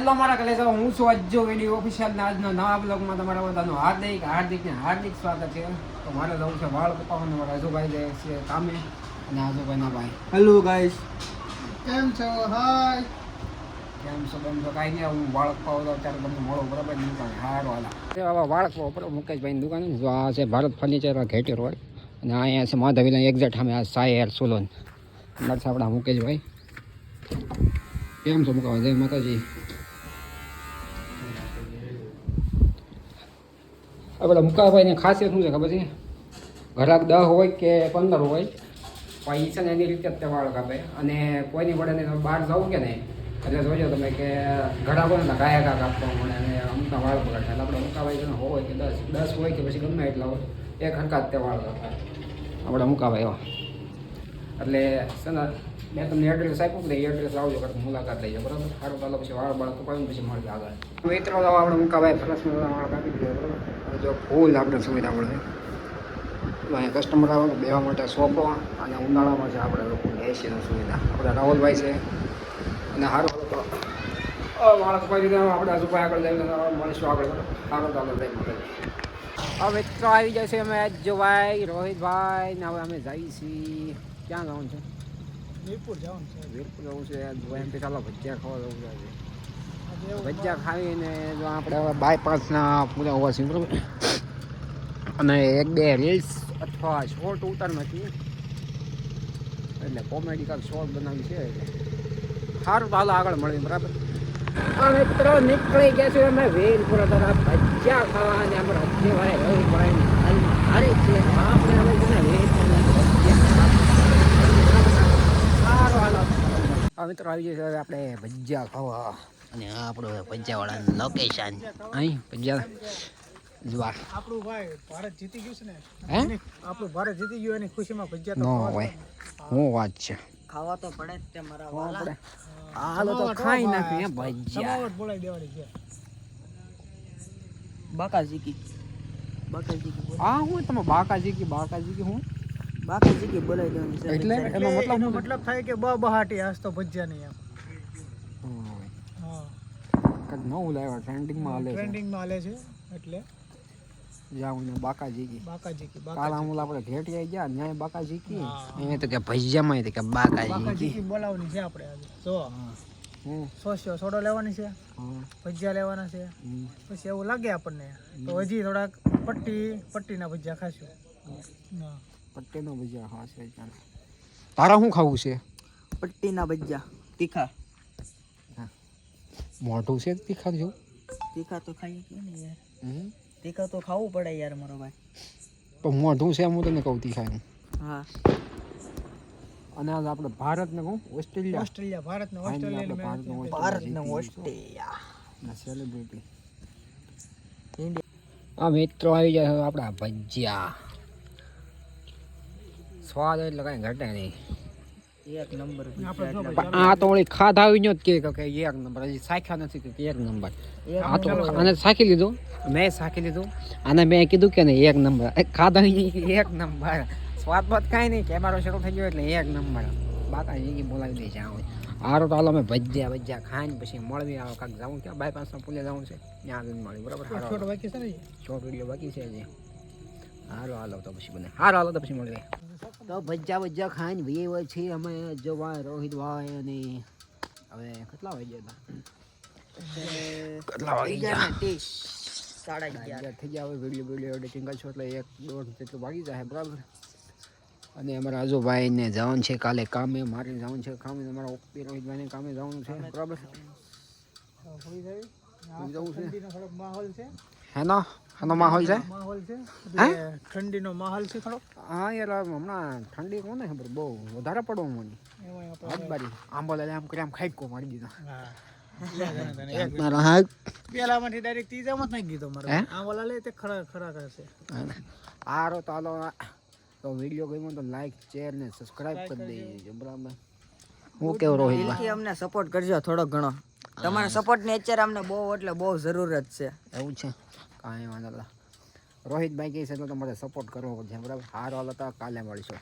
Hello મારા કલેજો હું છું અજ્જો વેડી ઓફિશિયલ ના આજના નવા બ્લોગમાં તમારા બધાનું હાર્દિક હાર્દિક ને હાર્દિક સ્વાગત છે. તો મારે જવું છે વાળ કપાવવાનું મારા અજુભાઈ જાય છે કામે અને અજુભાઈના ભાઈ. હેલો ગાઈસ કેમ છો? હાય કેમ છો બેમ છો કાંઈ નહીં હું વાળ કપાવો તો ત્યારે તમને મળો બરાબર નહીં કાંઈ હારો હાલા. હવે વાળ કપાવો બરાબર. મુકેશભાઈની દુકાન જો આ છે ભારત ફર્નિચર ઘેટી રોડ. અને અહીંયા છે માધવીના એક્ઝેક્ટ સામે આ સાય હેર સલૂન. નર્સ આપણા મુકેશભાઈ. કેમ છો મુકાવા? જય માતાજી. આપણે મુકાભાઈની ખાસિયત શું છે ખબર છે? ઘરાક દસ હોય કે પંદર હોય પૈસા ને એની રીતે જ તે વાળ કાપે. અને કોઈની વડે ને બહાર જવું કે નહીં, એટલે જોજો તમે કે ઘડા હોય ને ગાયા ગા કાપવા મળે અને અમુકના વાળ પકડે એટલે આપણે મુકાભાઈ જેને હોય કે દસ દસ હોય કે પછી ગમે એટલા હોય, એક હરકત તે વાળ કાપે. આપણે મુકાભાઈ એવા એટલે છે ને, મેં તમને એડ્રેસ આપ્યું કે એડ્રેસ આવજો કારણ મુલાકાત લઈ બરાબર? સારું ચાલો, પછી વાળ બાળ કપાવીને પછી મળશે આગળ. મિત્રો આપણે મુકાભાઈ સરસ વાળ કાપી દીધો, બરાબર? જો ફૂલ આપણે સુવિધા મળે. અહીંયા કસ્ટમર આવે તો બેવા માટે સોફો અને ઉનાળામાં છે આપણે લોકોને એસીની સુવિધા. આપણા રાહુલભાઈ છે. અને સારું તો કપાઈ દીધા આપણે હજુ આગળ જઈને માણસો આગળ. સારું ચાલો જઈ હવે મિત્રો આવી છે અમે જોભાઈ રોહિતભાઈ ને હવે અમે જઈએ છીએ. ક્યાં જવાનું છે? વીરપુર જવાનું છે. વીરપુર જવું છે. જો એમ કે ચાલો ભજીયા ખાવા જવું છે ભજીયા ખાવીને જો આપણે હવે બાયપાસના પૂરા હોવા છીએ બરાબર? અને એક બે રીલ્સ અથવા શોર્ટ નથી એટલે કોમેડી કાંઈક શોર્ટ બનાવી છે સારું તો આગળ મળીએ, બરાબર? મિત્રો નીકળી ગયા છે અમે વીરપુર તરફ ભજીયા ખાવા અને અમારા રવિ ભાઈ હારી છે. આપણે હવે છે ને આ મિત્રો આવી જશે હવે આપણે ભજીયા ખાવા. અને આ આપણું પંચાવાળાનું લોકેશન અહીં પંજાબ જુવાર. આપણું ભાઈ ભારત જીતી ગયું છે ને હે? આપણું ભારત જીતી ગયું એની ખુશીમાં ભજીયા તો નો ખાવા હું વાત છે. ખાવા તો પડે જ તે મારા વાલા. હાલો તો ખાઈ હો ભજીયા બોલાવી દેવાની છે. બાકા ઝીકી બાકા આ હું તમે બાકાજી કી બાકાજી કી હું? બાકા ઝીકી બોલાવી દેવાની છે. એટલે એનો મતલબ મતલબ થાય કે બ બહાટી આજ તો ભજીયા નહીં એમ. કંઈક નવું લાવ્યા ટ્રેન્ડિંગમાં હાલે ટ્રેન્ડિંગમાં હાલે છે એટલે જાઉં ને બાકાજી કી બાકાજી કી કાલા મુલા આપણે ઘેટી આવી ગયા ન્યાય બાકાજી કી. એ તો કે ભજીયામાં તો કે બાકાજી. બાકાજી કી બોલાવવાની છે આપણે આજે. જો હું સોસ્યો સોડો લેવાની છે હા. ભજીયા લેવાના છે. પછી એવું લાગે આપણને. તો હજી થોડાક પટ્ટી પટ્ટીના ભજીયા ખાશું. પટ્ટીના પટ્ટીનો ભજીયા હા છે તારા શું ખાવું છે? પટ્ટીના ભજીયા તીખા. મોઢું છે તીખા જેવું તીખા તો ખાઈ કે ને યાર. તીખા તો ખાવું પડે યાર મારો ભાઈ. પણ મોઢું છે હું તને કહું તીખા હા. અને આજ આપણે ભારત ને કહું ઓસ્ટ્રેલિયા. ઓસ્ટ્રેલિયા ભારત ને ઓસ્ટ્રેલિયા ભારત ને ઓસ્ટ્રેલિયા ના સેલિબ્રિટી ઇન્ડિયા. આ મિત્રો આવી જાય આપણા ભજીયા. સ્વાદ એટલે કાંઈ ઘટે નહીં. એક નંબર આપણે જો ભજીયા ભાઈ આ તો વળી ખાધા આવી જ કે કે એક નંબર. હજી સાખ્યા નથી કે એક નંબર. આ તો આને સાખી લીધું? મેં સાખી લીધું. આને મેં કીધું કે એક નંબર. ખાધા કે એક નંબર. સ્વાદ બાદ કાંઈ નહીં. કેમેરો શરૂ થઈ ગયો એટલે એક નંબર. બાકા એ બોલાવી દે છે આરો તો હાલો અમે ભજ્યા ભજ્યા ખાઈને પછી મળવી આવે. કાંક જવું ક્યાં? બાયપાસના પુલે જવું છે. ત્યાં મળ્યું મળી બરાબર? હારો બાકી છે ને શોર્ટ વીડિયો બાકી છે હજી. હારો હાલો તો પછી બને હારો હાલો તો પછી મળીએ. તો ભજીયા ભજીયા ખાઈને ભાઈ હોય છે અમે જોવાય રોહિતભાઈ અને હવે કેટલા વાગ્યા હતા કેટલા વાગી ગયા? સાડા અગિયાર. થઈ ગયા હવે વીડિયો વીડિયો એડિટિંગ કરશો એટલે એક દોઢ જેટલું વાગી જાય બરાબર? અને અમારા આજુભાઈ ને જવાનું છે કાલે કામે મારે જવાનું છે કામે અમારા ઓપી રોહિતભાઈને કામે જવાનું છે બરાબર? જવું છે. થોડોક માહોલ છે? હેનો હેનો માહોલ છે. એટલે ઠંડીનો માહોલ છે થોડોક. હા યાર હમણાં ઠંડી કોને ખબર? બહુ વધારે પડવા મને. હાથ બારી. આંબો આમ કરી આમ મારી દીધો. તને એક મારો હાથ. પેલામાંથી ડાયરેક્ટ ત્રીજામાં જ નાખી દીધો મારો. હે? લે તે ખરા ખરા કરશે. આરો તો હાલો તો વીડિયો ગમ્યો તો લાઈક શેર ને સબસ્ક્રાઇબ કરી દેજો બરાબર હું કેવું રોહિતભાઈ અમને સપોર્ટ કરજો થોડો ઘણો. તમારા સપોર્ટની અત્યારે અમને બહુ એટલે બહુ જરૂરત છે. એવું છે. કાંઈ વાંધો રોહિતભાઈ કહે છે, તો તમારે સપોર્ટ કરવો પડશે. બરાબર? હારો હાલો કાલે મળીશું.